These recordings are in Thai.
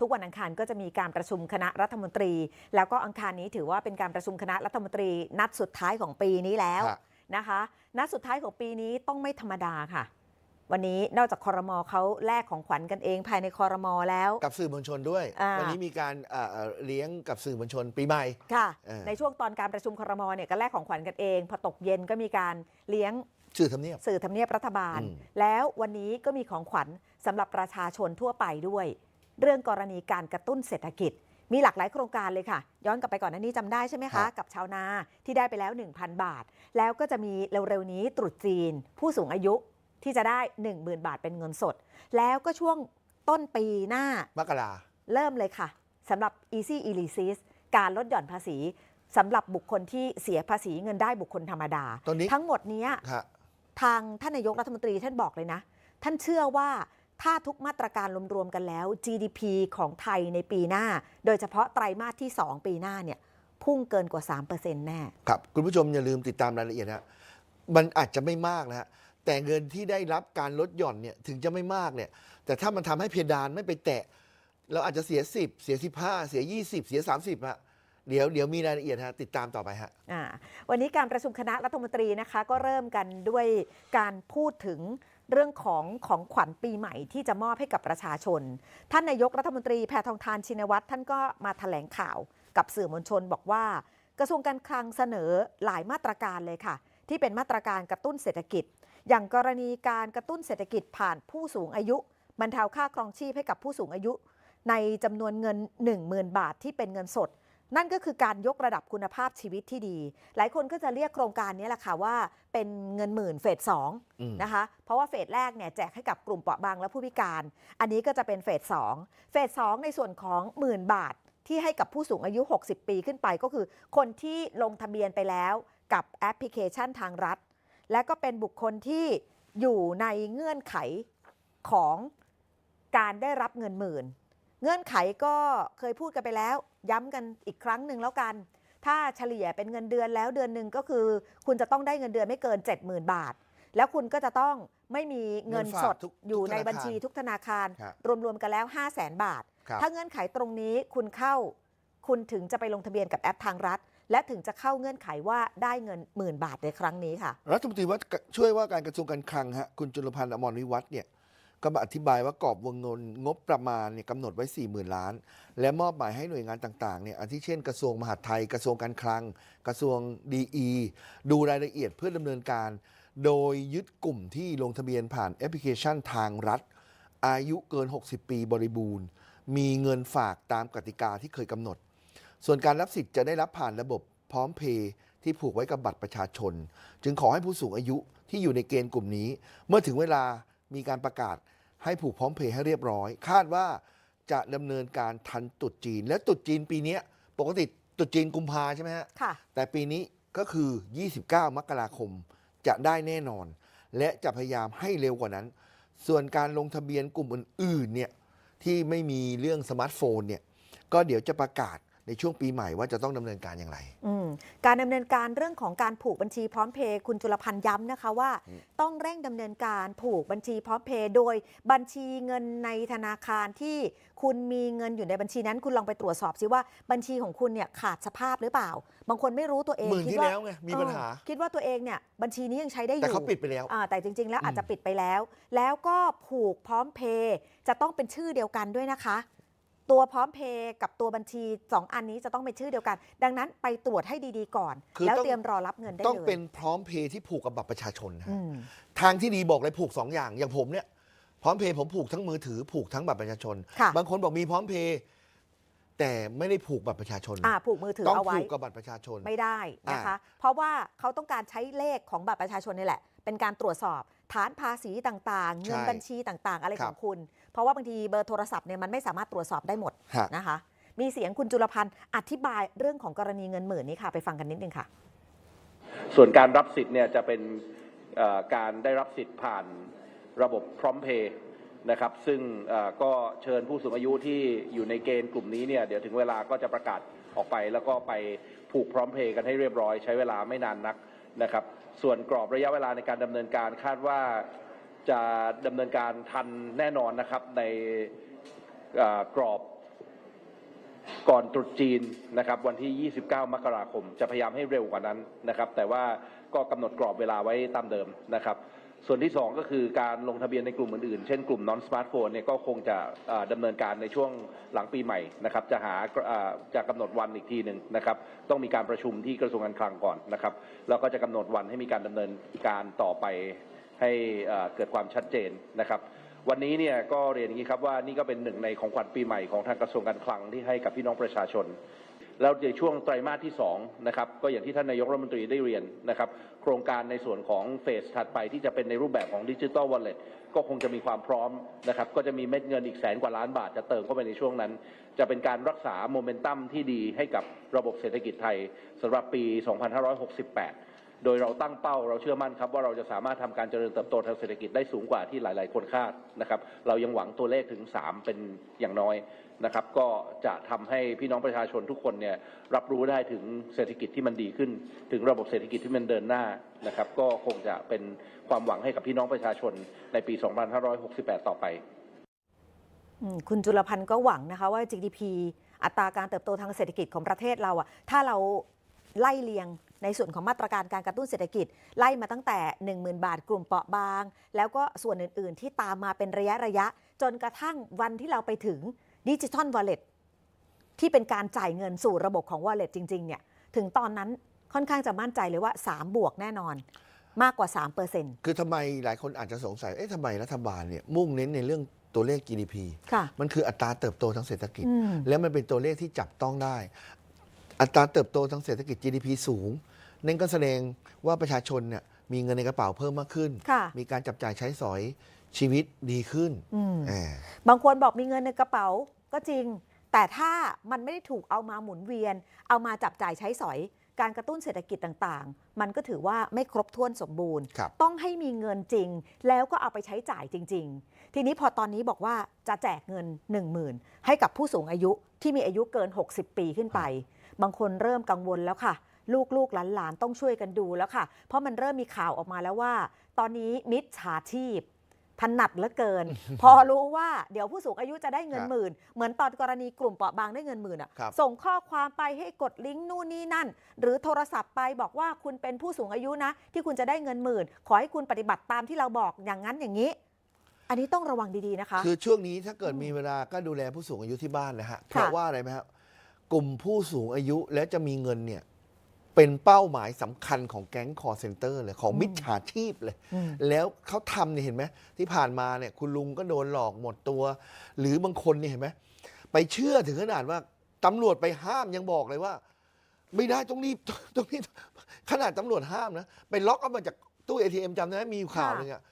ทุกวันอังคารก็จะมีการประชุมคณะรัฐมนตรี แล้วก็อังคารนี้ถือว่าเป็นการประชุมคณะรัฐมนตรี นัดสุดท้ายของปีนี้แล้วฮะนะคะ นัดสุดท้ายของปีนี้ต้องไม่ธรรมดาค่ะ วันนี้นอกจากคอรมอเขาแลกของขวัญกันเองภายในคอรมอแล้ว กับสื่อมวลชนด้วยอ่าวันนี้มีการเอ่อเอ่อเลี้ยงกับสื่อมวลชนปีใหม่ค่ะเออในช่วงตอนการประชุมคอรมอเนี่ยก็แลกของขวัญกันเองพอตกเย็นก็มีการเลี้ยงสื่อทำเนียบสื่อทำเนียบรัฐบาลอืมแล้ววันนี้ก็มีของขวัญสำหรับประชาชนทั่วไปด้วย เรื่องกรณีการกระตุ้นเศรษฐกิจ มีหลากหลายโครงการเลยค่ะ ย้อนกลับไปก่อนหน้านี้จำได้ใช่ไหมคะ กับชาวนาที่ได้ไปแล้ว 1,000 บาท แล้วก็จะมีเร็วๆนี้ตรุษจีน ผู้สูงอายุที่จะได้ 10,000 บาทเป็นเงินสด แล้วก็ช่วงต้นปีหน้ามกราเริ่มเลยค่ะสำหรับ Easy e l e a s การลดหย่อนภาษีสำหรับบุคคลที่เสียภาษีเงินได้บุคคลธรรมดาตอนนี้ทั้งหมดเนี้ยฮะทางท่านนายกรัฐมนตรีท่านบอกเลยนะ ท่านเชื่อว่า ถ้าทุกมาตรการรวมๆกันแล้ว GDP ของไทยในปีหน้า โดยเฉพาะไตรมาสที่ 2 ปีหน้าเนี่ยพุ่งเกินกว่า 3%แน่ ครับ คุณผู้ชมอย่าลืมติดตามรายละเอียดนะมันอาจจะไม่มากนะฮะแต่เงินที่ได้รับการลดหย่อนเนี่ยถึงจะไม่มากเนี่ย แต่ถ้ามันทำให้เพดานไม่ไปแตะ เราอาจจะเสีย 10 เสีย 15 เสีย 20 เสีย 30ฮะเดี๋ยวเดี๋ยวมีรายละเอียดฮะติดตามต่อไปฮะอ่าวันนี้การประชุมคณะรัฐมนตรีนะคะ ก็เริ่มกันด้วยการพูดถึง เรื่องของของขวัญปีใหม่ที่จะมอบให้กับประชาชน ท่านนายกรัฐมนตรีแพทองทานชินวัตรท่านก็มาแถลงข่าวกับสื่อมวลชนบอกว่า กระทรวงการคลังเสนอหลายมาตรการเลยค่ะ ที่เป็นมาตรการกระตุ้นเศรษฐกิจ อย่างกรณีการกระตุ้นเศรษฐกิจผ่านผู้สูงอายุบรรเทาค่าครองชีพให้กับผู้สูงอายุ ในจำนวนเงิน 10,000 บาทที่เป็นเงินสด นั่นก็คือการยกระดับคุณภาพชีวิตที่ดี หลายคนก็จะเรียกโครงการนี้แหละค่ะว่าเป็นเงินหมื่นเฟสสองอืมนะคะ เพราะว่าเฟสแรกเนี่ยแจกให้กับกลุ่มเปราะบางและผู้พิการ อันนี้ก็จะเป็นเฟสสองเฟสสองในส่วนของหมื่นบาทที่ให้กับผู้สูงอายุ 60 ปีขึ้นไปก็คือ คนที่ลงทะเบียนไปแล้วกับแอปพลิเคชันทางรัฐ และก็เป็นบุคคลที่อยู่ในเงื่อนไขของการได้รับเงินหมื่น เงื่อนไขก็เคยพูดกันไปแล้ว ย้ำกันอีกครั้งหนึ่งแล้วกัน ถ้าเฉลี่ยเป็นเงินเดือนแล้วเดือนหนึ่งก็คือ คุณจะต้องได้เงินเดือนไม่เกิน 70,000 บาท แล้วคุณก็จะต้องไม่มีเงินสดเงินฝากทุกอยู่ในทุกธนาคารบัญชีทุกธนาคารครับรวมๆกันแล้ว 5 0 0แสนบาทครับถ้าเงื่อนไขตรงนี้คุณเข้า คุณถึงจะไปลงทะเบียนกับแอปทางรัฐ และถึงจะเข้าเงื่อนไขว่าได้เงินหมื่นบาทในครั้งนี้ค่ะ รัฐมนตรีว่าช่วยว่าการกระทรวงการคลังฮะคุณจุลพันธ์อมรวิวัฒน์เนี่ย ก็มาอธิบายว่ากรอบวงเงินงบประมาณเนี่ยกำหนดไว้ 4 0,000 ล้าน และมอบหมายให้หน่วยงานต่างๆเนี่ยอาทิเช่น กระทรวงมหาดไทย กระทรวงการคลัง กระทรวงดีดูรายละเอียดเพื่อดำเนินการ โดยยึดกลุ่มที่ลงทะเบียนผ่านแอปพลิเคชันทางรัฐ อายุเกิน 60 ปีบริบูรณ์ มีเงินฝากตามกติกาที่เคยกำหนด ส่วนการรับสิทธิ์จะได้รับผ่านระบบพร้อมเพย์ที่ผูกไว้กับบัตรประชาชน จึงขอให้ผู้สูงอายุที่อยู่ในเกณฑ์กลุ่มนี้ เมื่อถึงเวลา มีการประกาศให้ผูกพร้อมเพย์ให้เรียบร้อย คาดว่าจะดำเนินการทันตรุษจีน และตรุษจีนปีเนี้ยปกติตรุษจีนกุมภาใช่ไหมฮะ ค่ะ แต่ปีนี้ก็คือ 29 มกราคมจะได้แน่นอน และจะพยายามให้เร็วกว่านั้น ส่วนการลงทะเบียนกลุ่มอื่นๆเนี่ยที่ไม่มีเรื่องสมาร์ทโฟนเนี่ยก็เดี๋ยวจะประกาศ ในช่วงปีใหม่ว่าจะต้องดำเนินการอย่างไรอืมการดำเนินการเรื่องของการผูกบัญชีพร้อมเพย์คุณจุลพันธ์ย้ำนะคะว่า ต้องเร่งดำเนินการผูกบัญชีพร้อมเพย์โดยบัญชีเงินในธนาคารที่คุณมีเงินอยู่ในบัญชีนั้น คุณลองไปตรวจสอบซิว่าบัญชีของคุณเนี่ยขาดสภาพหรือเปล่า บางคนไม่รู้ตัวเองหมื่นคิดที่ว่าแล้วไงมีปัญหาเออคิดว่าตัวเองเนี่ยบัญชีนี้ยังใช้ได้อยู่แต่เขาปิดไปแล้วอ่าแต่จริง ๆ แล้วอืมอาจจะปิดไปแล้ว แล้วก็ผูกพร้อมเพย์จะต้องเป็นชื่อเดียวกันด้วยนะคะ ตัวพร้อมเพย์กับตัวบัญชี 2 อันนี้จะต้องเป็นชื่อเดียวกัน ดังนั้นไปตรวจให้ดีๆก่อน คือแล้วต้อง เตรียมรอรับเงินได้ต้องเลยเป็นพร้อมเพย์ที่ผูกกับบัตรประชาชนนะอืฮะมทางที่ดีบอกเลยผูก 2 อย่าง อย่างผมเนี่ย พร้อมเพย์ผมผูกทั้งมือถือผูกทั้งบัตรประชาชน ค่ะ บางคนบอกมีพร้อมเพย์แต่ไม่ได้ผูกบัตรประชาชน อ่าผูกมือถือต้องเอาไว้ ผูกกับบัตรประชาชน ไม่ได้นะคะ เพราะว่าเขาต้องการใช้เลขของบัตรประชาชนนี่แหละ เป็นการตรวจสอบฐานภาษีต่างๆ เงินใช่บัญชีต่างๆ อะไรครัขบองคุณ เพราะว่าบางทีเบอร์โทรศัพท์เนี่ยมันไม่สามารถตรวจสอบได้หมดฮะ นะคะ มีเสียงคุณจุลพันธ์อธิบายเรื่องของกรณีเงินหมื่นนี้ค่ะ ไปฟังกันนิดนึงค่ะ ส่วนการรับสิทธิ์เนี่ยจะเป็นเอ่อการได้รับสิทธิ์ผ่านระบบพร้อมเพย์นะครับ ซึ่งเอ่อก็เชิญผู้สูงอายุที่อยู่ในเกณฑ์กลุ่มนี้เนี่ยเดี๋ยวถึงเวลาก็จะประกาศออกไป แล้วก็ไปผูกพร้อมเพย์กันให้เรียบร้อย ใช้เวลาไม่นานนักนะครับ ส่วนกรอบระยะเวลาในการดำเนินการคาดว่า จะดำเนินการทันแน่นอนนะครับในกรอบก่อนตรุษจีนนะครับวันที่ 29 มกราคม จะพยายามให้เร็วกว่านั้นนะครับ แต่ว่าก็กำหนดกรอบเวลาไว้ตามเดิมนะครับ ส่วนที่ 2 ก็คือการลงทะเบียนในกลุ่มอื่นๆ เช่นกลุ่ม non smartphone เนี่ยก็คงจะเอ่อดำเนินการในช่วงหลังปีใหม่นะครับ จะหาจะกำหนดวันอีกทีหนึ่งนะครับ ต้องมีการประชุมที่กระทรวงการคลังก่อนนะครับ แล้วก็จะกำหนดวันให้มีการดำเนินการต่อไป ให้เกิดความชัดเจนนะครับ วันนี้เนี่ยก็เรียนอย่างนี้ครับว่านี่ก็เป็นหนึ่งในของขวัญปีใหม่ของทางกระทรวงการคลังที่ให้กับพี่น้องประชาชนแล้วในช่วงไตรมาสที่2นะครับก็อย่างที่ท่านนายกรัฐมนตรีได้เรียนนะครับ โครงการในส่วนของเฟสถัดไปที่จะเป็นในรูปแบบของดิจิ t a ลวอลเล็ตก็คงจะมีความพร้อมนะครับก็จะมีเม็ดเงินอีกแสนกว่าล้านบาทจะเติมเข้าไปในช่วงนั้น จะเป็นการรักษาโมเมนตัมที่ดีให้กับระบบเศรษฐกิจไทยสำหรับปี 2568 โดยเราตั้งเป้าเราเชื่อมั่นครับว่าเราจะสามารถทำการเจริญเติบโตทางเศรษฐกิจได้สูงกว่าที่หลาย ๆ คนคาดนะครับ เรายังหวังตัวเลขถึง 3 เป็นอย่างน้อยนะครับ ก็จะทำให้พี่น้องประชาชนทุกคนเนี่ยรับรู้ได้ถึงเศรษฐกิจที่มันดีขึ้น ถึงระบบเศรษฐกิจที่มันเดินหน้านะครับ ก็คงจะเป็นความหวังให้กับพี่น้องประชาชนในปี 2568 ต่อไปคุณจุลพันธ์ก็หวังนะคะว่า GDP อัตราการเติบโตทางเศรษฐกิจของประเทศเราอะถ้าเรา ไล่เลียงในส่วนของมาตรการการกระตุ้นเศรษฐกิจ ไล่มาตั้งแต่ 10,000 บาทกลุ่มเปราะบาง แล้วก็ส่วนอื่น ๆ ที่ตามมาเป็นระยะระยะ จนกระทั่งวันที่เราไปถึงดิจิทัลวอลเล็ตที่เป็นการจ่ายเงินสู่ระบบของวอลเล็ตจริง ๆ เนี่ย ถึงตอนนั้นค่อนข้างจะมั่นใจเลยว่า 3 บวกแน่นอน มากกว่า3เปอร์เซ็นต์คือทำไมหลายคนอาจจะสงสัย เอ๊ะทำไมรัฐบาลเนี่ยมุ่งเน้นในเรื่องตัวเลข GDP ค่ะมันคืออัตราเติบโตทางเศรษฐกิจอืมแล้วมันเป็นตัวเลขที่จับต้องได้ อัตราเติบโตทางเศรษฐกิจ GDP สูง นั่นก็แสดงว่าประชาชนเนี่ยมีเงินในกระเป๋าเพิ่มมากขึ้น ค่ะ มีการจับจ่ายใช้สอยชีวิตดีขึ้นอืม อ่า บางคนบอกมีเงินในกระเป๋าก็จริง แต่ถ้ามันไม่ได้ถูกเอามาหมุนเวียน เอามาจับจ่ายใช้สอย การกระตุ้นเศรษฐกิจต่างๆ มันก็ถือว่าไม่ครบถ้วนสมบูรณ์ ครับ ต้องให้มีเงินจริง แล้วก็เอาไปใช้จ่ายจริง ๆ ทีนี้พอตอนนี้บอกว่าจะแจกเงิน 1 0,000 ให้กับผู้สูงอายุที่มีอายุเกิน 60 ปีขึ้นไป บางคนเริ่มกังวลแล้วค่ะ ลูกๆหลานๆต้องช่วยกันดูแล้วค่ะ เพราะมันเริ่มมีข่าวออกมาแล้วว่า ตอนนี้มิจฉาชีพถนัดเหลือเกิน พอรู้ว่าเดี๋ยวผู้สูงอายุจะได้เงินครับหมื่น เหมือนตอนกรณีกลุ่มเปราะบางได้เงินหมื่นอะครับส่งข้อความไปให้กดลิงก์นู่นนี่นั่น หรือโทรศัพท์ไปบอกว่าคุณเป็นผู้สูงอายุนะ ที่คุณจะได้เงินหมื่น ขอให้คุณปฏิบัติตามที่เราบอกอย่างนั้นอย่างนี้ อันนี้ต้องระวังดีๆนะคะ คือช่วงนี้ถ้าเกิดมีเวลาก็ดูแลผู้สูงอายุที่บ้านนะฮะเพราะว่าอะไรไหมครับ กลุ่มผู้สูงอายุและจะมีเงินเนี่ยเป็นเป้าหมายสำคัญของแก๊งคอร์เซนเตอร์เลยของมิจฉาชีพเลย อืม แล้วเขาทำเนี่ยเห็นไหมที่ผ่านมาเนี่ยคุณลุงก็โดนหลอกหมดตัว หรือบางคนเนี่ยเห็นไหมไปเชื่อถึงขนาดว่าตำรวจไปห้ามยังบอกเลยว่า ไม่ได้ต้องรีบ ต้องรีบขนาดตำรวจห้ามนะ ไปล็อกเอามาจากตู้เอทีเอ็มจำได้ไหมมีอยู่ข่าวหนึงอะ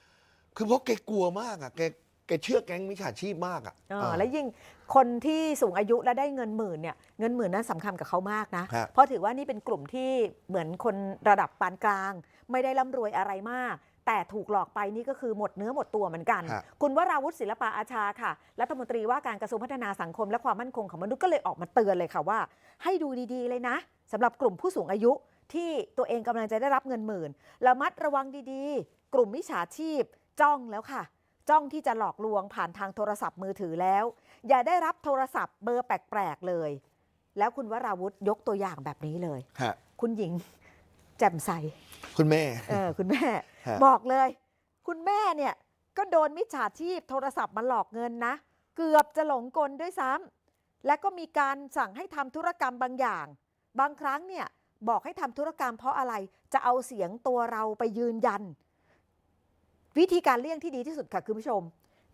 คือเพราะแกกลัวมากอะแก แกเชื่อแก๊งมิจฉาชีพมากอะเออเออและยิ่งคนที่สูงอายุและได้เงินหมื่นเนี่ยเงินหมื่นนั้นสำคัญกับเขามากนะ ฮะ เพราะถือว่านี่เป็นกลุ่มที่เหมือนคนระดับปานกลาง ไม่ได้ร่ำรวยอะไรมาก แต่ถูกหลอกไปนี่ก็คือหมดเนื้อหมดตัวเหมือนกัน ฮะ คุณวราวุฒิศิลปะอาชาค่ะ รัฐมนตรีว่าการกระทรวงพัฒนาสังคมและความมั่นคงของมนุษย์ก็เลยออกมาเตือนเลยค่ะว่า ให้ดูดีๆเลยนะสำหรับกลุ่มผู้สูงอายุที่ตัวเองกำลังจะได้รับเงินหมื่นระมัดระวังดีๆ กลุ่มมิจฉาชีพจ้องแล้วค่ะ จ้องที่จะหลอกลวงผ่านทางโทรศัพท์มือถือแล้ว อย่าได้รับโทรศัพท์เบอร์แปลกๆเลย แล้วคุณวราวุธยกตัวอย่างแบบนี้เลย ฮะ คุณหญิง แจ่มใส คุณแม่ เออคุณแม่ ฮะ บอกเลย คุณแม่เนี่ย ก็โดนมิจฉาชีพโทรศัพท์มาหลอกเงินนะ เกือบจะหลงกลด้วยซ้ำและก็มีการสั่งให้ทำธุรกรรมบางอย่าง บางครั้งเนี่ย บอกให้ทำธุรกรรมเพราะอะไรจะเอาเสียงตัวเราไปยืนยัน วิธีการเลี่ยงที่ดีที่สุดค่ะคุณผู้ชม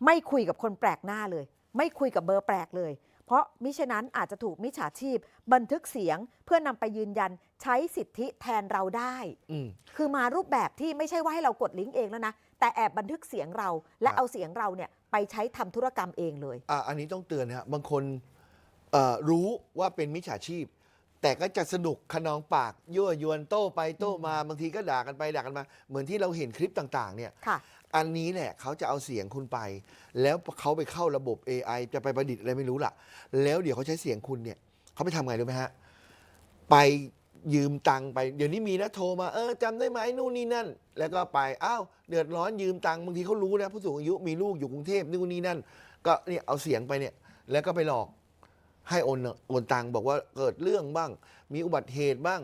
ไม่คุยกับคนแปลกหน้าเลย ไม่คุยกับเบอร์แปลกเลย เพราะมิฉะนั้นอาจจะถูกมิจฉาชีพ บันทึกเสียงเพื่อนำไปยืนยันใช้สิทธิแทนเราได้อืมคือมารูปแบบที่ไม่ใช่ว่าให้เรากดลิงก์เองแล้วนะแต่แอบบันทึกเสียงเรา และครับเอาเสียงเราเนี่ยไปใช้ทำธุรกรรมเองเลยอะอันนี้ต้องเตือนนะฮะบางคนเอ่อรู้ว่าเป็นมิจฉาชีพ แต่ก็จะสนุกขนองปากยั่วยวนโต้ไปโต้มาบางทีก็ด่ากันไปด่ากันมา เหมือนที่เราเห็นคลิปต่างๆ เนี่ยค่ะ อันนี้แหละเขาจะเอาเสียงคุณไป แล้วเขาไปเข้าระบบ AI จะไปประดิษฐ์อะไรไม่รู้ล่ะ แล้วเดี๋ยวเขาใช้เสียงคุณเนี่ยเขาไปทำไงรู้ไหมฮะ ไปยืมตังค์ไป เดี๋ยวนี้มีนะโทรมาเออจำได้ไหมนู่นนี่นั่น แล้วก็ไปอ้าวเดือดร้อนยืมตังค์บางทีเขารู้นะผู้สูงอายุมีลูกอยู่กรุงเทพนู่นนี่นั่น ก็เนี่ยเอาเสียงไปเนี่ยแล้วก็ไปหลอก ให้โอนโอนตังค์บอกว่าเกิดเรื่องบ้าง มีอุบัติเหตุบ้าง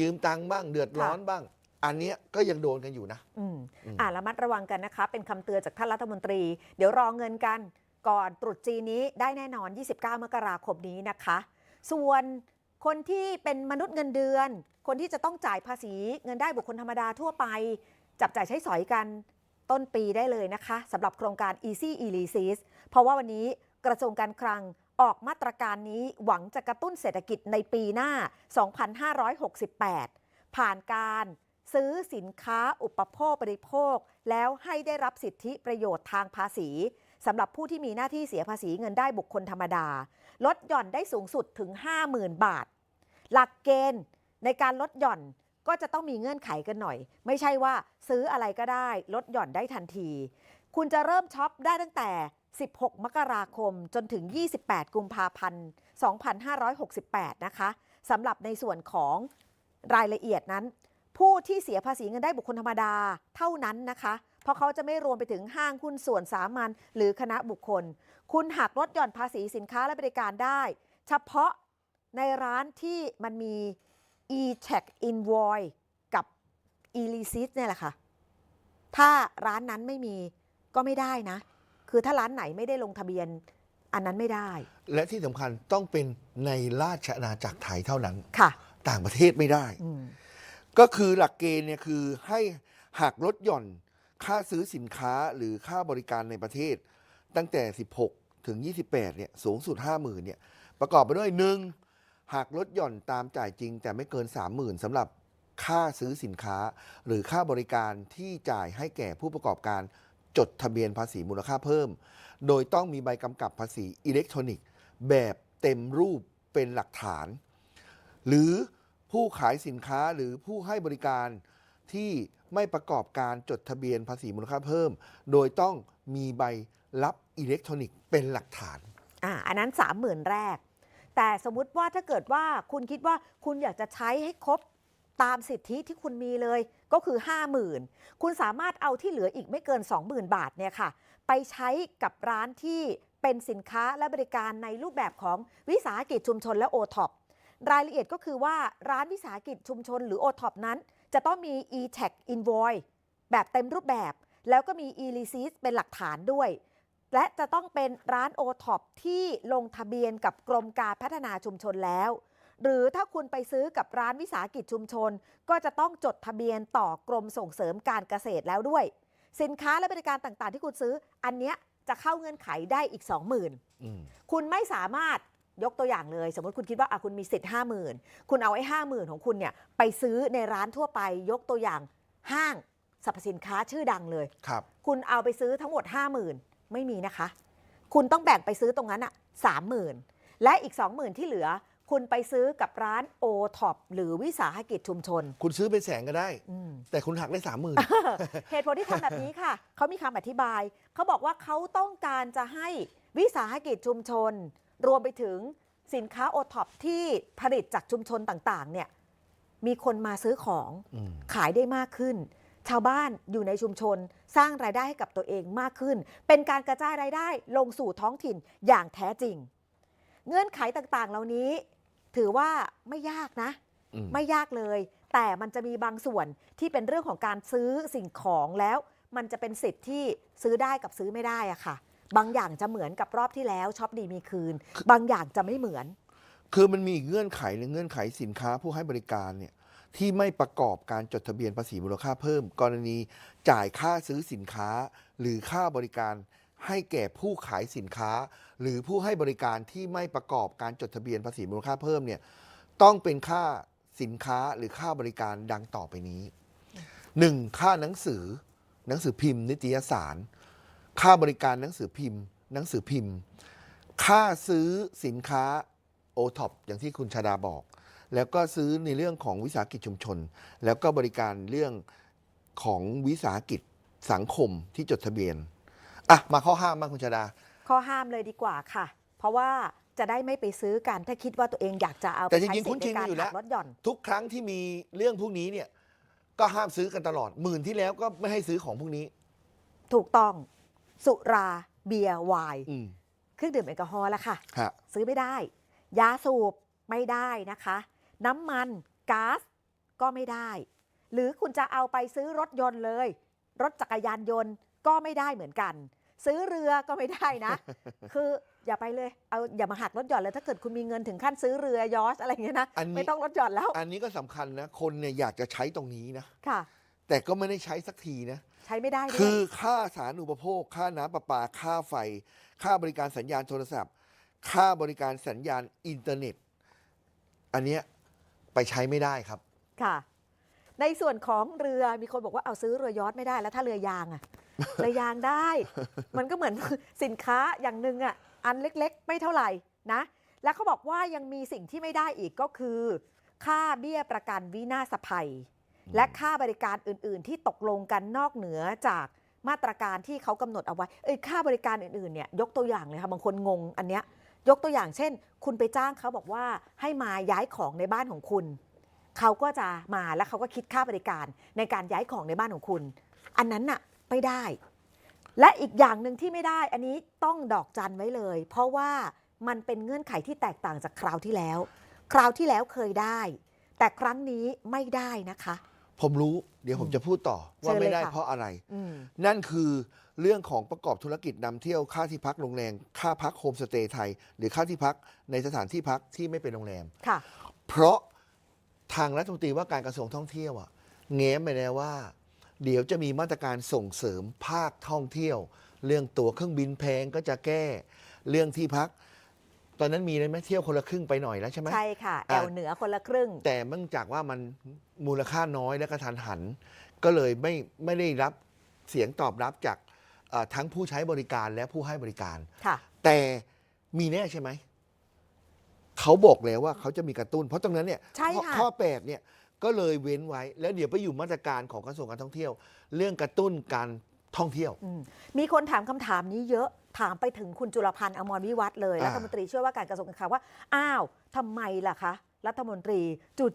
ยืมตังค์บ้าง เดือดร้อนบ้าง อันเนี้ยก็ยังโดนกันอยู่นะอืมอืมอ่าระมัดระวังกันนะคะ เป็นคำเตือนจากท่านรัฐมนตรี เดี๋ยวรอเงินกันก่อนตรุษจีนนี้ได้แน่นอน 29 มกราคมนี้นะคะ ส่วนคนที่เป็นมนุษย์เงินเดือน คนที่จะต้องจ่ายภาษีเงินได้บุคคลธรรมดาทั่วไป จับจ่ายใช้สอยกันต้นปีได้เลยนะคะสำหรับโครงการ Easy e l e a s e เพราะว่าวันนี้กระทรวงการคลัง ออกมาตรการนี้หวังจะกระตุ้นเศรษฐกิจในปีหน้า 2568 ผ่านการซื้อสินค้าอุปโภคบริโภค แล้วให้ได้รับสิทธิประโยชน์ทางภาษีสำหรับผู้ที่มีหน้าที่เสียภาษีเงินได้บุคคลธรรมดา ลดหย่อนได้สูงสุดถึง 50,000 บาท หลักเกณฑ์ในการลดหย่อนก็จะต้องมีเงื่อนไขกันหน่อย ไม่ใช่ว่าซื้ออะไรก็ได้ ลดหย่อนได้ทันที คุณจะเริ่มช็อปได้ตั้งแต่ 16 มกราคมจนถึง 28 กุมภาพันธ์ 2568 นะคะสำหรับในส่วนของรายละเอียดนั้น ผู้ที่เสียภาษีเงินได้บุคคลธรรมดาเท่านั้นนะคะ เพราะเขาจะไม่รวมไปถึงห้างหุ้นส่วนสามัญหรือคณะบุคคล คุณหักลดหย่อนภาษีสินค้าและบริการได้ เฉพาะในร้านที่มันมี e-check invoice กับ e l e c i t เนี่ยแหละค่ะ ถ้าร้านนั้นไม่มีก็ไม่ได้นะ คือถ้าร้านไหนไม่ได้ลงทะเบียน อันนั้นไม่ได้ และที่สำคัญต้องเป็นในราชอาณาจักรไทยเท่านั้น ค่ะ ต่างประเทศไม่ได้ อืม ก็คือหลักเกณฑ์เนี่ยคือให้หักลดหย่อนค่าซื้อสินค้าหรือค่าบริการในประเทศ ตั้งแต่ 16 ถึง 28 เนี่ยสูงสุด 50,000 เนี่ยประกอบไปด้วย 1. หักลดหย่อนตามจ่ายจริง แต่ไม่เกิน 30,000สำหรับค่าซื้อสินค้า หรือค่าบริการที่จ่ายให้แก่ผู้ประกอบการ จดทะเบียนภาษีมูลค่าเพิ่ม โดยต้องมีใบกำกับภาษีอิเล็กทรอนิกส์ แบบเต็มรูปเป็นหลักฐาน หรือผู้ขายสินค้าหรือผู้ให้บริการที่ไม่ประกอบการจดทะเบียนภาษีมูลค่าเพิ่ม โดยต้องมีใบรับอิเล็กทรอนิกส์เป็นหลักฐาน อ่าอันนั้น 30,000 แรก แต่สมมุติว่าถ้าเกิดว่าคุณคิดว่าคุณอยากจะใช้ให้ครบ ตามสิทธิที่คุณมีเลยก็คือ 50,000 คุณสามารถเอาที่เหลืออีกไม่เกิน 20,000 บาทเนี่ยค่ะ ไปใช้กับร้านที่เป็นสินค้าและบริการในรูปแบบของวิสาหกิจชุมชนและโอท็อปรายละเอียดก็คือว่าร้านวิสาหกิจชุมชนหรือโอท็อปนั้น จะต้องมี e-tag invoice แบบเต็มรูปแบบ แล้วก็มี e-receipt เป็นหลักฐานด้วย และจะต้องเป็นร้านโอท็อปที่ลงทะเบียนกับกรมการพัฒนาชุมชนแล้ว หรือถ้าคุณไปซื้อกับร้านวิสาหกิจชุมชน ก็จะต้องจดทะเบียนต่อกรมส่งเสริมการเกษตรแล้วด้วย สินค้าและบริการต่างๆ ที่คุณซื้อ อันเนี้ยจะเข้าเงื่อนไขได้อีก 20,000อืมคุณไม่สามารถยกตัวอย่างเลย สมมติคุณคิดว่าอะคุณมีสิทธิ์ห้าหมื่นคุณเอาไอ้ห้าหมื่นของคุณเนี่ยไปซื้อในร้านทั่วไป ยกตัวอย่างห้างสรรพสินค้าชื่อดังเลย ครับ คุณเอาไปซื้อทั้งหมด 5 0,000 ไม่มีนะคะ คุณต้องแบ่งไปซื้อตรงนั้นอะ30,000และอีก 20,000 ที่เหลือ คุณไปซื้อกับร้านโอท็อปหรือวิสาหกิจชุมชน คุณซื้อเป็นแสนก็ได้อืมแต่คุณหักได้สามหมื่นเหตุผลที่ทำแบบนี้ค่ะ เขามีคำอธิบาย เขาบอกว่าเขาต้องการจะให้วิสาหกิจชุมชน รวมไปถึงสินค้าโอท็อปที่ผลิตจากชุมชนต่างๆ เนี่ยมีคนมาซื้อของอืมขายได้มากขึ้น ชาวบ้านอยู่ในชุมชนสร้างรายได้ให้กับตัวเองมากขึ้น เป็นการกระจายรายได้ลงสู่ท้องถิ่นอย่างแท้จริง เงื่อนไขต่างๆ เหล่านี้ ถือว่าไม่ยากนะอืมไม่ยากเลย แต่มันจะมีบางส่วนที่เป็นเรื่องของการซื้อสิ่งของแล้ว มันจะเป็นสิทธิ์ที่ซื้อได้กับซื้อไม่ได้อะค่ะ บางอย่างจะเหมือนกับรอบที่แล้วช็อปดีมีคืน บางอย่างจะไม่เหมือน คือมันมีอีกเงื่อนไขหนึ่งเงื่อนไขสินค้าผู้ให้บริการเนี่ยที่ไม่ประกอบการจดทะเบียนภาษีมูลค่าเพิ่ม กรณีจ่ายค่าซื้อสินค้าหรือค่าบริการ ให้แก่ผู้ขายสินค้า หรือผู้ให้บริการที่ไม่ประกอบการจดทะเบียนภาษีมูลค่าเพิ่มเนี่ยต้องเป็นค่าสินค้าหรือค่าบริการดังต่อไปนี้ 1. ค่าหนังสือ หนังสือพิมพ์ นิตยสาร ค่าบริการหนังสือพิมพ์ หนังสือพิมพ์ ค่าซื้อสินค้าโอท็อปอย่างที่คุณชาดาบอก แล้วก็ซื้อในเรื่องของวิสาหกิจชุมชน แล้วก็บริการเรื่องของวิสาหกิจสังคมที่จดทะเบียน อะมาข้อห้ามบ้างคุณชาดา ข้อห้ามเลยดีกว่าค่ะ เพราะว่าจะได้ไม่ไปซื้อกันถ้าคิดว่าตัวเองอยากจะเอาไปแต่จใช้ริงๆสิทคุ้นธิ์ชินในการอยู่แล้หัวกลดหย่อน ทุกครั้งที่มีเรื่องพวกนี้เนี่ย ก็ห้ามซื้อกันตลอดหมื่นที่แล้วก็ไม่ให้ซื้อของพวกนี้ ถูกต้องสุราเบียร์ไวน์อืมเครื่องดื่มแอลกอฮอล์ละค่ะ ฮะซื้อไม่ได้ ยาสูบไม่ได้นะคะ น้ำมันก๊าซก็ไม่ได้ หรือคุณจะเอาไปซื้อรถยนต์เลย รถจักรยานยนต์ก็ไม่ได้เหมือนกัน ซื้อเรือก็ไม่ได้นะ คืออย่าไปเลย เอาอย่ามาหักรถหย่อนเลยถ้าเกิดคุณมีเงินถึงขั้นซื้อเรือยอชอะไรอย่างเงี้ยนะอันนี้ ไม่ต้องรถหย่อนแล้วอันนี้ก็สำคัญนะ คนเนี่ยอยากจะใช้ตรงนี้นะ ค่ะ แต่ก็ไม่ได้ใช้สักทีนะ ใช้ไม่ได้ด้วคืยอค่าสาธารณูปโภค ค่าน้ำประปา ค่าไฟ ค่าบริการสัญญาณโทรศัพท์ ค่าบริการสัญญาณอินเทอร์เน็ต อันเนี้ยไปใช้ไม่ได้ครับ ค่ะ ในส่วนของเรือมีคนบอกว่าเอาซื้อเรือยอชไม่ได้แล้วถ้าเรือยางอะเรือยางได้ มันก็เหมือนสินค้าอย่างหนึ่งอะอันเล็กๆ ไม่เท่าไหร่นะ แล้วเขาบอกว่ายังมีสิ่งที่ไม่ได้อีกก็คือ ค่าเบี้ยประกันวินาศภัย และค่าบริการอื่น ๆ ที่ตกลงกันนอกเหนือจากมาตรการที่เขากำหนดเอาไว้เอ้ยค่าบริการอื่น ๆ เนี่ยยกตัวอย่างเลยค่ะบางคนงงอันเนี้ยยกตัวอย่างเช่น คุณไปจ้างเขาบอกว่าให้มาย้ายของในบ้านของคุณเขาก็จะมาแล้วเขาก็คิดค่าบริการในการย้ายของในบ้านของคุณ อันนั้นน่ะ ไม่ได้ และอีกอย่างหนึ่งที่ไม่ได้ อันนี้ต้องดอกจันไว้เลย เพราะว่ามันเป็นเงื่อนไขที่แตกต่างจากคราวที่แล้ว คราวที่แล้วเคยได้ แต่ครั้งนี้ไม่ได้นะคะ ผมรู้เดี๋ยวผมจะพูดต่อว่าเชิญเลยไม่ได้ค่ะเพราะอะไรอืมนั่นคือเรื่องของประกอบธุรกิจนำเที่ยวค่าที่พักโรงแรมค่าพักโฮมสเตย์ไทย หรือค่าที่พักในสถานที่พักที่ไม่เป็นโรงแรมค่ะเพราะทางรัฐมนตรีว่าการกระทรวงท่องเที่ยวอะแง้มไปแล้วว่า เดี๋ยวจะมีมาตรการส่งเสริมภาคท่องเที่ยว เรื่องตั๋วเครื่องบินแพงก็จะแก้ เรื่องที่พัก ตอนนั้นมีเลยไหมเที่ยวคนละครึ่งไปหน่อยแล้วใช่ไหมใช่ค่ะแออะลเหนือคนละครึ่ง แต่เนื่องจากว่ามันมูลค่าน้อยและกระทันหัน ก็เลยไม่ไม่ได้รับเสียงตอบรับจากเอ่อทั้งผู้ใช้บริการและผู้ให้บริการค่ะแต่มีแน่ใช่ไหมเขาบอกแล้วว่าเขาจะมีกระตุ้น เพราะตรงนั้นเนี่ยใช่ข้อค่ะข้อแปดเนี่ย ก็เลยเว้นไว้ แล้วเดี๋ยวไปอยู่มาตรการของกระทรวงการท่องเที่ยว เรื่องกระตุ้นการท่องเที่ยว อืมมีคนถามคำถามนี้เยอะถามไปถึงคุณจุลพันธ์อมรวิวัฒน์เลยอ่า รัฐมนตรีช่วยว่าการกระทรวงการคลังว่า อ้าวทำไมล่ะคะ รัฐมนตรี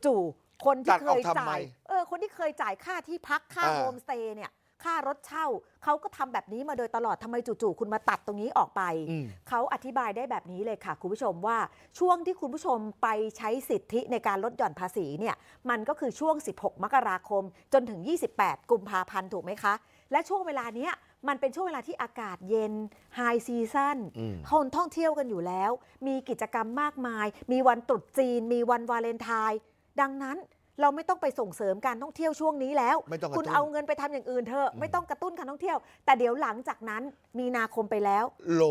จู่ๆคนที่ตัดเคออกยทำไมจ่ายเออคนที่เคยจ่ายค่าที่พักค่าอ่า โฮมสเตย์เนี่ย ค่ารถเช่า เขาก็ทำแบบนี้มาโดยตลอดทำไมจู่ๆคุณมาตัดตรงนี้ออกไปอืมเขาอธิบายได้แบบนี้เลยค่ะ คุณผู้ชมว่าช่วงที่คุณผู้ชมไปใช้สิทธิในการลดหย่อนภาษีเนี่ยมันก็คือช่วง 16 มกราคม จนถึง 28 กุมภาพันธ์ถูกไหมคะ และช่วงเวลาเนี้ยมันเป็นช่วงเวลาที่อากาศเย็นไฮซีซั n นอืมคนท่องเที่ยวกันอยู่แล้ว มีกิจกรรมมากมาย มีวันตรุษจีน มีวันวาเลนไทน์ดังนั้น เราไม่ต้องไปส่งเสริมการท่องเที่ยวช่วงนี้แล้ว ไม่ต้องกระตุ้น คุณเอาเงินไปทำอย่างอื่นเถอะไม่ต้องกระตุ้นการท่องเที่ยว แต่เดี๋ยวหลังจากนั้นมีนาคมไปแล้ว โล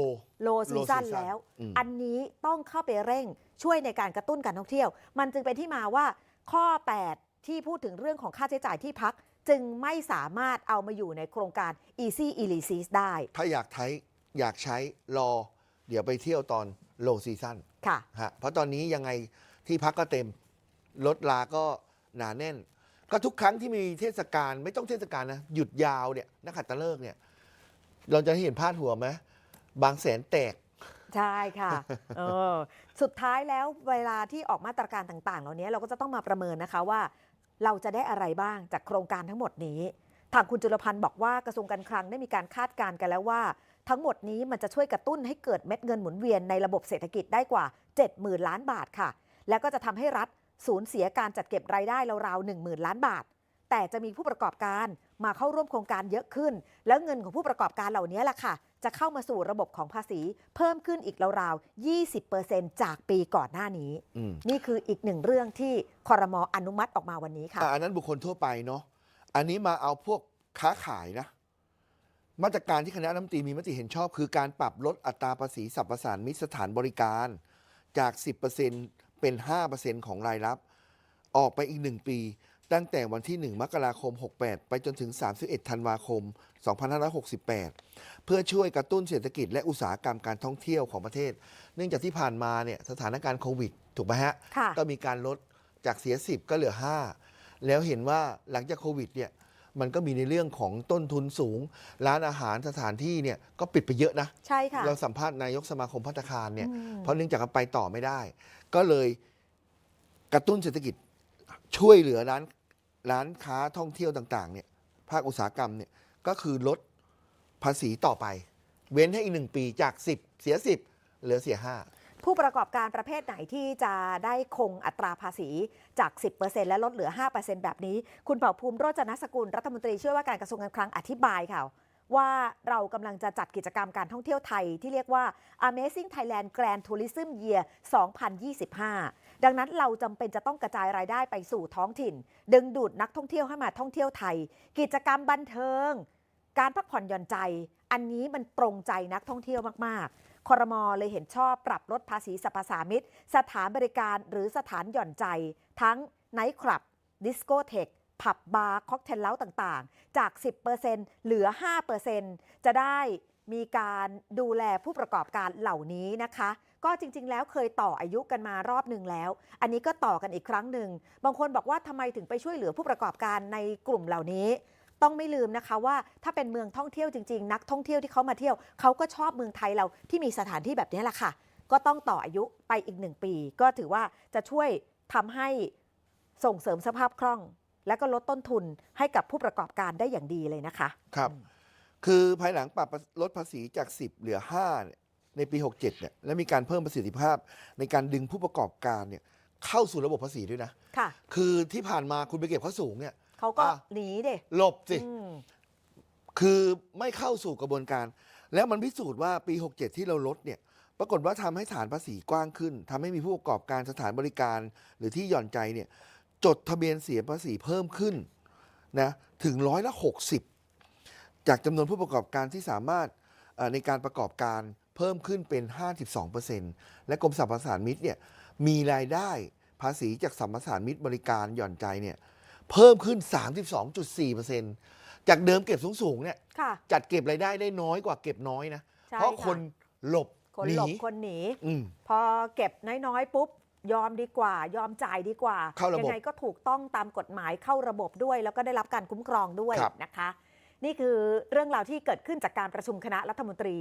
โลซีซั season นแล้ว อืม อันนี้ต้องเข้าไปเร่งช่วยในการกระตุ้นการท่องเที่ยว มันจึงเป็นที่มาว่าข้อ 8 ที่พูดถึงเรื่องของค่าใช้จ่ายที่พัก จึงไม่สามารถเอามาอยู่ในโครงการ Easy e l y s i s ได้ถ้าอยากใช้อยากใช้รอ เดี๋ยวไปเที่ยวตอนโลซีซั่นค่ะ ฮะเพราะตอนนี้ยังไงที่พักก็เต็ม รถลาก็ หนาแน่น ก็ทุกครั้งที่มีเทศกาลไม่ต้องเทศกาลนะ หยุดยาวเนี่ยนักขัตฤกษ์เนี่ย เราจะเห็นพาดหัวไหมบางแสนแตกใช่ค่ะเออสุดท้ายแล้วเวลาที่ออกมาตรการต่าง ๆ เหล่านี้เราก็จะต้องมาประเมินนะคะว่า เราจะได้อะไรบ้างจากโครงการทั้งหมดนี้ ทางคุณจุลพันธ์บอกว่ากระทรวงการคลังได้มีการคาดการณ์กันแล้วว่า ทั้งหมดนี้มันจะช่วยกระตุ้นให้เกิดเม็ดเงินหมุนเวียนในระบบเศรษฐกิจได้กว่า 70,000 ล้านบาทค่ะ แล้วก็จะทำให้รัฐ สูญเสียการจัดเก็บรายได้ราวๆ10,000 ล้านบาท แต่จะมีผู้ประกอบการมาเข้าร่วมโครงการเยอะขึ้น แล้วเงินของผู้ประกอบการเหล่านี้แหละค่ะ จะเข้ามาสู่ระบบของภาษีเพิ่มขึ้นอีกราวๆ20%จากปีก่อนหน้านี้อืมนี่คืออีกหนึ่งเรื่องที่คอรมออนุมัติออกมาวันนี้ค่ะอะอันนั้นบุคคลทั่วไปเนาะอันนี้มาเอาพวกค้าขายนะ มาตรการที่คณะรัฐมนตรีมีมติเห็นชอบ คือการปรับลดอัตราภาษีสรรพสานมิตรสถานบริการจาก 10% เป็น 5%ของรายรับ ออกไปอีก 1 ปี ตั้งแต่วันที่ 1 มกราคม 68 ไปจนถึง 31 ธันวาคม 2568 เพื่อช่วยกระตุ้นเศรษฐกิจและอุตสาหกรรมการท่องเที่ยวของประเทศ เนื่องจากที่ผ่านมาเนี่ยสถานการณ์โควิด ถูกไหมฮะค่ะก็มีการลดจากเสีย 10 ก็เหลือ 5 แล้วเห็นว่าหลังจากโควิดเนี่ย มันก็มีในเรื่องของต้นทุนสูง ร้านอาหารสถานที่เนี่ยก็ปิดไปเยอะนะ ใช่ค่ะ เราสัมภาษณ์นายกสมาคมพัฒคารเนี่ยอืมเพราะเนื่องจากไปต่อไม่ได้ ก็เลยกระตุ้นเศรษฐกิจช่วยเหลือร้านร้านค้าท่องเที่ยวต่างๆเนี่ยภาคอุตสาหกรรมเนี่ยก็คือลดภาษีต่อไป เว้นให้อีกหนึ่งปีจาก 10 เสีย 10 เหลือเสีย 5 ผู้ประกอบการประเภทไหนที่จะได้คงอัตราภาษีจาก 10%และลดเหลือ 5%แบบนี้ คุณเผ่าภูมิโรจนสกุลรัฐมนตรีช่วยว่าการกระทรวงการคลังอธิบายค่ะว่าเรากำลังจะจัดกิจกรรมการท่องเที่ยวไทยที่เรียกว่า Amazing Thailand Grand Tourism Year 2025 ดังนั้นเราจำเป็นจะต้องกระจายรายได้ไปสู่ท้องถิ่น ดึงดูดนักท่องเที่ยวให้มาท่องเที่ยวไทย กิจกรรมบันเทิง การพักผ่อนหย่อนใจ อันนี้มันตรงใจนักท่องเที่ยวมากๆ คอรมอเลยเห็นชอบปรับลดภาษีสรรพสามิตสถานบริการหรือสถานหย่อนใจ ทั้งไนท์คลับ ดิสโกเทคผับบาร์ค็อกเทลเล้าต่างๆ จาก 10%เหลือ 5%จะได้มีการดูแลผู้ประกอบการเหล่านี้นะคะ ก็จริงๆ แล้วเคยต่ออายุกันมารอบหนึ่งแล้ว อันนี้ก็ต่อกันอีกครั้งหนึ่ง บางคนบอกว่าทำไมถึงไปช่วยเหลือผู้ประกอบการในกลุ่มเหล่านี้ ต้องไม่ลืมนะคะว่าถ้าเป็นเมืองท่องเที่ยวจริงๆ นักท่องเที่ยวที่เขามาเที่ยวเขาก็ชอบเมืองไทยเราที่มีสถานที่แบบนี้แหละค่ะ ก็ต้องต่ออายุไปอีกหนึ่งปี ก็ถือว่าจะช่วยทำให้ส่งเสริมสภาพคล่อง และก็ลดต้นทุนให้กับผู้ประกอบการได้อย่างดีเลยนะคะ ครับ คือภายหลังปรับลดภาษีจาก 10 เหลือ5เนี่ยในปี 67เนี่ยและมีการเพิ่มประสิทธิภาพในการดึงผู้ประกอบการเนี่ยเข้าสู่ระบบภาษีด้วยนะค่ะ คือที่ผ่านมาคุณไปเก็บข้าสูงเนี่ย เขาก็อะ หนีเด้หลบสิอืมคือไม่เข้าสู่กระบวนการ แล้วมันพิสูจน์ว่าปี 67 ที่เราลดเนี่ย ปรากฏว่าทำให้ฐานภาษีกว้างขึ้นทำให้มีผู้ประกอบการสถานบริการ หรือที่หย่อนใจเนี่ย จดทะเบียนเสียภาษีเพิ่มขึ้นนะถึงร้อยละ 60 จากจำนวนผู้ประกอบการที่สามารถเอ่อในการประกอบการเพิ่มขึ้นเป็น 52%และกรมสรรพสานมิตเนี่ยมีรายได้ภาษีจากสัมปทานมิตรบริการหย่อนใจเนี่ย เพิ่มขึ้น 32.4%จากเดิมเก็บสูงๆเนี่ยค่ะ จัดเก็บรายได้ได้น้อยกว่าเก็บน้อยนะ ใช่เพราะค่ะคนหลบคนหนีหลบคนหนี อืม พอเก็บน้อย ๆ ปุ๊บ ยอมดีกว่า ยอมจ่ายดีกว่า เข้าระบบยัไงก็ถูกต้องตามกฎหมายเข้าระบบด้วย แล้วก็ได้รับการคุ้มครองด้วยครับ นะคะ นี่คือเรื่องราวที่เกิดขึ้นจากการประชุมคณะรัฐมนตรี